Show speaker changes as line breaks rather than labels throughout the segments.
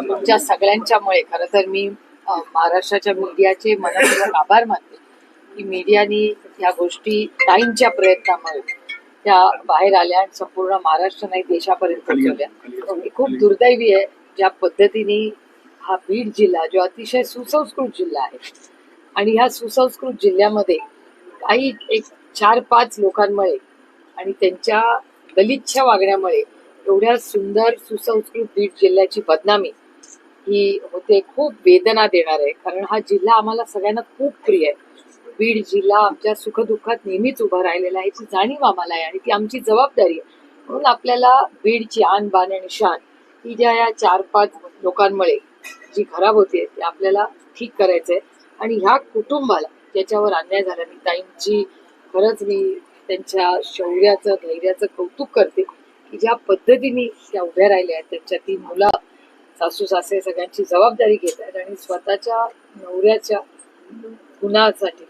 तुमच्या सगळ्यांच्यामुळे खरं तर मी महाराष्ट्राच्या मीडियाचे मनापूर्वक आभार मानते की मीडियानी या गोष्टी टाईमच्या प्रयत्नामुळे त्या बाहेर आल्या आणि संपूर्ण महाराष्ट्र नाही देशापर्यंत पोहोचवल्या हे खूप दुर्दैवी आहे ज्या पद्धतीने हा बीड जिल्हा जो अतिशय सुसंस्कृत जिल्हा आहे आणि ह्या सुसंस्कृत जिल्ह्यामध्ये काही एक चार पाच लोकांमुळे आणि त्यांच्या गलिच्छ वागण्यामुळे एवढ्या सुंदर सुसंस्कृत बीड जिल्ह्याची बदनामी ही होते खूप वेदना देणार. आहे कारण हा जिल्हा आम्हाला सगळ्यांना खूप प्रिय आहे. बीड जिल्हा आमच्या सुखदुःखात नेहमीच उभा राहिलेला आहे. याची जाणीव आम्हाला आहे आणि ती आमची जबाबदारी आहे. म्हणून आपल्याला बीडची आन बान आणि शान ही ज्या या चार पाच लोकांमुळे जी खराब होते ते आपल्याला ठीक करायचंय. आणि ह्या कुटुंबाला ज्याच्यावर अन्याय झाला मी ताईंची खरंच मी त्यांच्या शौर्याचं धैर्याचं कौतुक करते की ज्या पद्धतीने त्या उभ्या राहिल्या आहेत त्यांच्या ती मुलं सासू सासरे सगळ्यांची जबाबदारी घेत आहेत आणि स्वतःच्या नवऱ्याच्या गुन्ह्यासाठी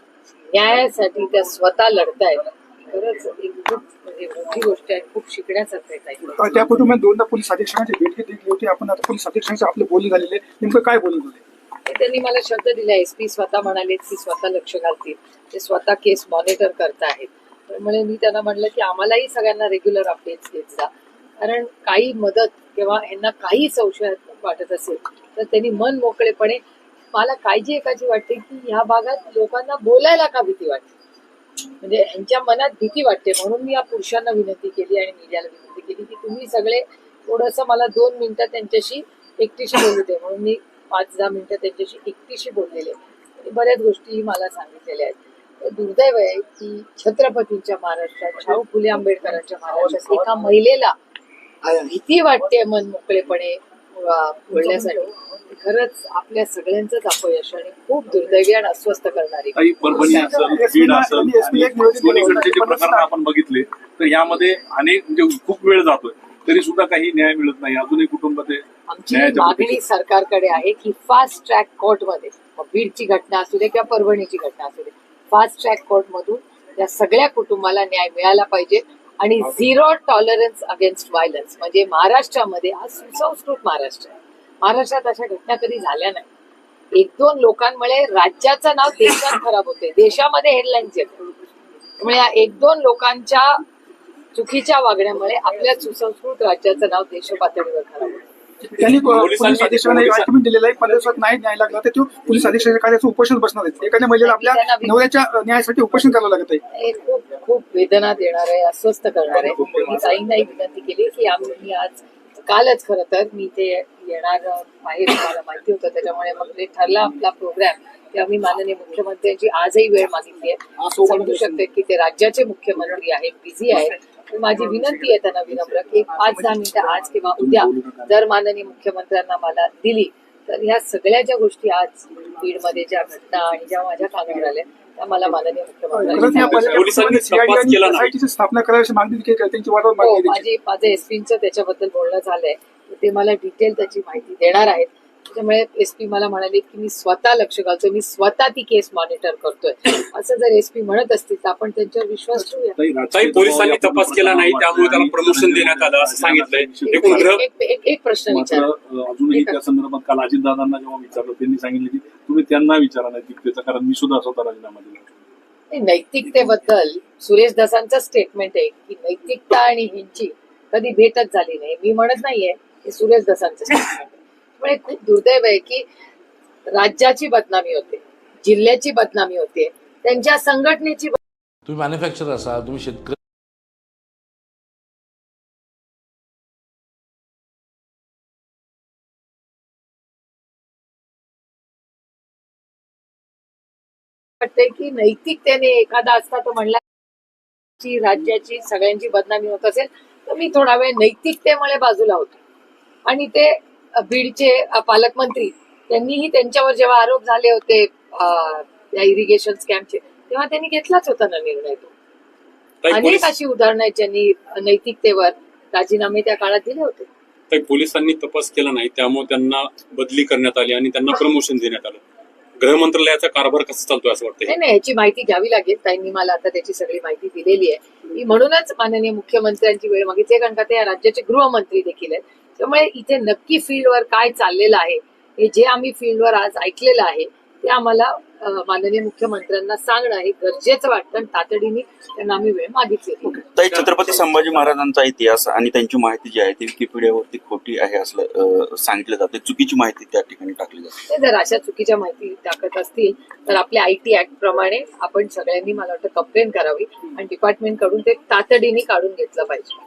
न्यायासाठी त्या स्वतः लढतायत. खरंच एक खूप म्हणजे मोठी गोष्ट आहे खूप शिकण्यासारखं आहे.
त्या कुटुंबात दोनदा पोलीस अधीक्षकांची भेट घेतली होती. आपण आता पोलीस अधीक्षकांचे आपले बोलणी झालेले नेमकं काय बोलणं झाले?
त्यांनी मला शब्द दिला एस पी स्वतः म्हणाले की स्वतः लक्ष घालतील. ते स्वतः केस मॉनिटर करताहेत. त्यामुळे मी त्यांना म्हणलं की आम्हालाही सगळ्यांना रेग्युलर अपडेट्स देत जा. कारण काही मदत किंवा यांना काही संशय वाटत असेल. तर त्यांनी मन मोकळेपणे मला काळजी एकाची वाटते की ह्या भागात लोकांना बोलायला का भीती वाटते? म्हणजे यांच्या मनात भीती वाटते. म्हणून मी या पुरुषांना विनंती केली आणि मीडियाला विनंती केली की तुम्ही सगळे थोडस मला दोन मिनिटं त्यांच्याशी एकटीशी बोलू दे. म्हणून मी पाच दहा मिनिटं त्यांच्याशी एकटीशी बोललेले. बऱ्याच गोष्टी मला सांगितलेल्या आहेत. दुर्दैव आहे की छत्रपतींच्या महाराष्ट्रात शाहू फुले आंबेडकरांच्या महाराष्ट्रात एका महिलेला भीती वाटते मन मोकळेपणे. बोलण्यासाठी खरंच आपल्या सगळ्यांचंच अपयश आणि खूप दुर्दैवी आणि अस्वस्थ करणारी
काही परभणी असेल बीड असेल
आणि SP एक निवेदन दिलं होतं.
दोन्हीकडचे जे प्रकरण आपण बघितले तर यामध्ये अनेक म्हणजे खूप वेळ जातोय तरी सुद्धा काही न्याय मिळत नाही अजूनही कुटुंब ते
आमची
न्यायाच्या
मागणी. सरकारकडे आहे की फास्ट ट्रॅक कोर्टमध्ये मग बीडची घटना असू दे किंवा परभणीची घटना असू दे फास्ट ट्रॅक कोर्टमधून या सगळ्या कुटुंबाला न्याय मिळाला पाहिजे आणि झिरो टॉलरन्स अगेन्स्ट व्हायलन्स. म्हणजे महाराष्ट्रामध्ये हा सुसंस्कृत महाराष्ट्र आहे. महाराष्ट्रात अशा घटना कधी झाल्या नाही. एक दोन लोकांमुळे राज्याचं नाव देशात खराब होते देशामध्ये हेडलाईन्स येते त्यामुळे या एक दोन लोकांच्या चुकीच्या वागण्यामुळे आपल्या सुसंस्कृत राज्याचं नाव देश पातळीवर खराब होतं
त्यांनी पोलीस
पोलिसांनी-
अधीक्षकांना एक आर्ग्युमेंट दिलेला आहे. पंधरा दिवसात नाही न्याय लागला तर तो पोलीस अधीक्षकाच्या कार्याचं उपोषण बसणार आहेत. एखाद्या महिलेला आपल्या नवऱ्याच्या न्यायासाठी उपोषण करावं लागत आहे.
हे खूप खूप वेदना देणार आहे अस्वस्थ करणार आहे. मी ताईंनाही विनंती केली की आम्ही आज कालच खरं तर मी ते येणार बाहेर मला माहिती होतं त्याच्यामुळे मग ते ठरला आपला प्रोग्राम की आम्ही माननीय मुख्यमंत्र्यांची आजही वेळ मागितली आहे. समजू शकते की ते राज्याचे मुख्यमंत्री आहेत बिझी आहेत. माझी विनंती आहे त्यांना विनम्र की एक पाच दहा मिनिटं आज किंवा उद्या जर माननीय मुख्यमंत्र्यांना मला दिली तर ह्या सगळ्या ज्या गोष्टी आज बीडमध्ये ज्या घटना आणि ज्या माझ्या कानावर आल्या त्या मला माननीय मुख्यमंत्र्यांनी हो. माझी माझं एसपीचं त्याच्याबद्दल बोलणं झालंय. ते मला डिटेल त्याची माहिती देणार आहेत. त्याच्यामुळे एसपी मला म्हणाले की मी स्वतः लक्ष घालतोय मी स्वतः ती केस मॉनिटर करतोय. असं जर एसपी म्हणत असतील तर आपण त्यांच्यावर विश्वास ठेवूया.
काही पोलिसांनी तपास केला नाही त्यामुळे त्याला प्रमोशन देण्यात आलं असं सांगितलंय.
एक- प्रश्न विचार.
अजूनही त्या संदर्भात काल अजितदादांना जेव्हा विचारलं त्यांनी सांगितलं की तुम्ही त्यांना विचारा नैतिकतेचा कारण मी सुद्धा स्वतः राजीनामा दिला.
नैतिकतेबद्दल सुरेश दसांचं स्टेटमेंट आहे की नैतिकता आणि ह्यांची कधी भेटच झाली नाही. मी म्हणत नाहीये हे सुरेश दसांचं स्टेटमेंट आहे. त्यामुळे खूप दुर्दैव आहे की राज्याची बदनामी होते जिल्ह्याची बदनामी होते त्यांच्या संघटनेची
तुम्ही मॅन्युफॅक्चर असा तुम्ही शेतकरी
वाटतंय की नैतिकतेने एखादा असता तो म्हणला राज्याची सगळ्यांची बदनामी होत असेल तर मी थोडा वेळ नैतिकतेमुळे बाजूला होतो. आणि ते बीडचे पालकमंत्री त्यांनीही त्यांच्यावर जेव्हा आरोप झाले होते या इरिगेशन स्कॅमचे तेव्हा त्यांनी घेतलाच होता ना निर्णय तो. अनेक अशी उदाहरणं आहेत ज्यांनी नैतिकतेवर राजीनामे त्या काळात दिले होते.
ताई, पोलिसांनी तपास केला नाही त्यामुळे त्यांना बदली करण्यात आली आणि त्यांना प्रमोशन देण्यात आलं. गृह मंत्रालयाचा कारभार कसा चालतोय असं वाटतंय?
नाही नाही याची माहिती घ्यावी लागेल. ताईंनी मला आता त्याची सगळी माहिती दिलेली आहे. मी म्हणूनच माननीय मुख्यमंत्र्यांची वेळ मागितली कारण का ते या राज्याचे गृहमंत्री देखील आहेत. त्यामुळे इथे नक्की फील्डवर काय चाललेलं आहे हे जे आम्ही फील्डवर आज ऐकलेलं आहे ते आम्हाला माननीय मुख्यमंत्र्यांना सांगणं हे गरजेचं वाटतं आणि तातडीने त्यांना आम्ही वेळ मागितली.
ताई छत्रपती संभाजी महाराजांचा इतिहास आणि त्यांची माहिती जी आहे ती विकिपीडियावरती खोटी आहे असं सांगितलं जाते. चुकीची माहिती त्या ठिकाणी टाकली जाते.
जर अशा चुकीच्या माहिती टाकत असतील तर आपल्या आय टी ऍक्ट प्रमाणे आपण सगळ्यांनी मला वाटतं कंप्लेन करावी आणि डिपार्टमेंटकडून ते तातडीने काढून घेतलं पाहिजे.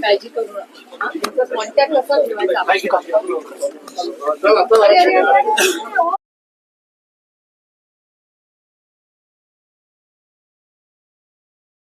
काळजी करू नका. कॉन्टॅक्ट कसा ठेवायचा Tá lá, tá lá.